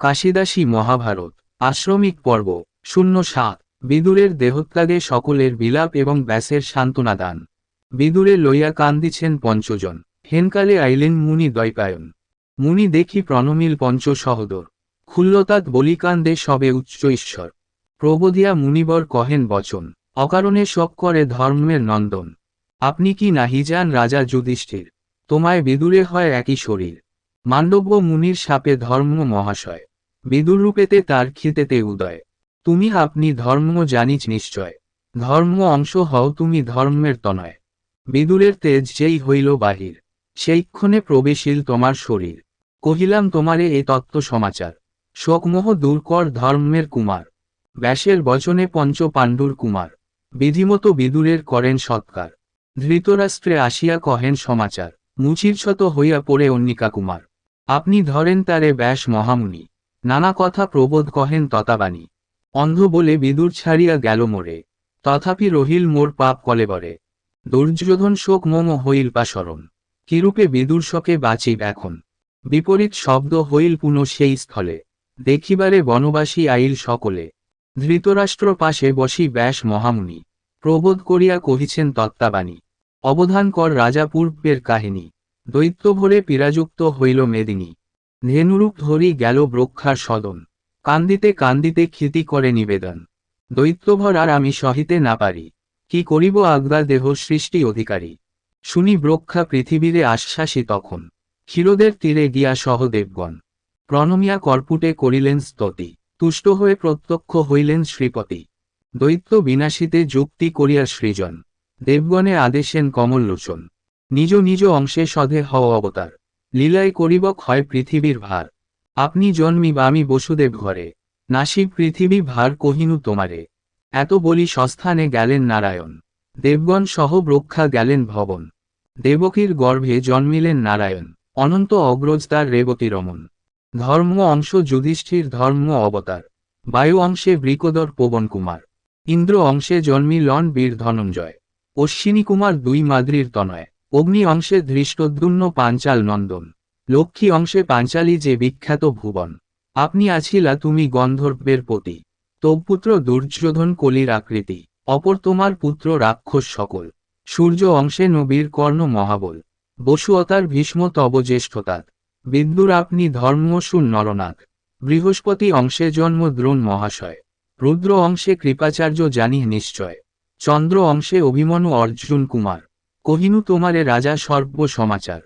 কাশিদাসী মহাভারত, আশ্রমিক পর্ব, শূন্য সাত, বিদুরের দেহত্যাগে সকলের বিলাপ এবং ব্যাসের সান্ত্বনা দান। বিদুরে লইয়া কান্দিছেন পঞ্চজন। হেনকালে আইলেন মুনি দ্বৈপায়ন। মুনি দেখি প্রণমিল পঞ্চ সহদর খুল্লতাৎ বলিকান্দে সবে উচ্চ ঈশ্বর। প্রবোধিয়া মুনিবর কহেন বচন, অকারণে শোক করে ধর্মের নন্দন। আপনি কি নাহি যান রাজা যুধিষ্ঠির? তোমায় বিদুরে হয় একই শরীর। মান্ডব্য মুনির সাপে ধর্ম মহাশয়। বিদুররূপেতে তার খিতেতে উদয়। তুমি আপনি ধর্ম জানিচ নিশ্চয়। ধর্ম অংশ হও তুমি ধর্মের তনয়। বিদুরের তেজ যেই হইল বাহির সেইক্ষণে প্রবেশিল তোমার শরীর। কহিলাম, তোমারে এ তত্ত্ব সমাচার। শোকমোহ দূর কর ধর্মের কুমার। ব্যাসের বচনে পঞ্চ পাণ্ডুর কুমার। বিধিমতো বিদুরের করেন সৎকার। ধৃতরাষ্ট্রে আসিয়া কহেন সমাচার। মুচির মুচিরছত হইয়া পড়ে অন্নিকা কুমার আপনি ধরেন তারে ব্যাস মহামুনি। নানা কথা প্রবোধ কহেন ততাবাণী। অন্ধ বলে বিদুর ছাড়িয়া গেল মোরে। তথাপি রহিল মোর পাপ কলেবরে দুর্যোধন শোক মম হইল পাশরণ কিরূপে বিদুর শোকে বাঁচিব এখন? বিপরীত শব্দ হইল পুনঃ সেই স্থলে। দেখিবারে বনবাসী আইল সকলে। ধৃতরাষ্ট্র পাশে বসি ব্যাস মহামুনি। প্রবোধ করিয়া কহিছেন তত্ত্বাবাণী অবধান কর রাজা পূর্বের কাহিনী। দৈত্য ভরে পীড়াযুক্ত হইল মেদিনী। ধেনুরূপ ধরি গেল ব্রক্ষার সদন। কান্দিতে কান্দিতে ক্ষিতি করে নিবেদন। দৈত্যভর আর আমি সহিতে না পারি। কি করিব আজ্ঞা দেহ সৃষ্টি অধিকারী। শুনি ব্রক্ষা পৃথিবীরে আশ্বাসী তখন। ক্ষীরোদের তীরে গিয়া সহদেবগণ। প্রণমিয়া কর্পুটে করিলেন স্তুতি। তুষ্ট হয়ে প্রত্যক্ষ হইলেন শ্রীপতি। দৈত্য বিনাশীতে যুক্তি করিয়া সৃজন। দেবগণে আদেশেন কমললোচন নিজ নিজ অংশে সধে হও অবতার। লীলায় করিব ক্ষয় পৃথিবীর ভার। আপনি জন্মিব আমি বসুদেব ঘরে। নাসিব পৃথিবী ভার কহিনু তোমারে। এত বলি সস্থানে গেলেন নারায়ণ। দেবগণ সহ ব্রক্ষা গেলেন ভবন। দেবকীর গর্ভে জন্মিলেন নারায়ণ। অনন্ত অগ্রজ তার রেবতী রমন। ধর্ম অংশ যুধিষ্ঠির, ধর্ম অবতার। বায়ু অংশে বৃকদর পবন কুমার। ইন্দ্র অংশে জন্মিলন বীর ধনঞ্জয়। অশ্বিনী কুমার দুই মাদ্রির তনয়। অগ্নি অংশে ধৃষ্টদ্যুন্ন পাঞ্চাল নন্দন। লক্ষ্মী অংশে পাঞ্চালী যে বিখ্যাত ভুবন। আপনি আছিলা তুমি গন্ধর্বের পতি। তবপুত্র দুর্যোধন কলির আকৃতি। অপর তোমার পুত্র রাক্ষস সকল। সূর্য অংশে নবীর কর্ণ মহাবল। বসুয়তার ভীষ্ম তব জ্যেষ্ঠতাত বিদ্যুর আপনি ধর্মসুর নরনাথ বৃহস্পতি অংশে জন্ম দ্রোণ মহাশয়। রুদ্র অংশে কৃপাচার্য জানি নিশ্চয়। চন্দ্র অংশে অভিমনু অর্জুন কুমার। কহিনু তোমারে রাজা সর্ব সমাচার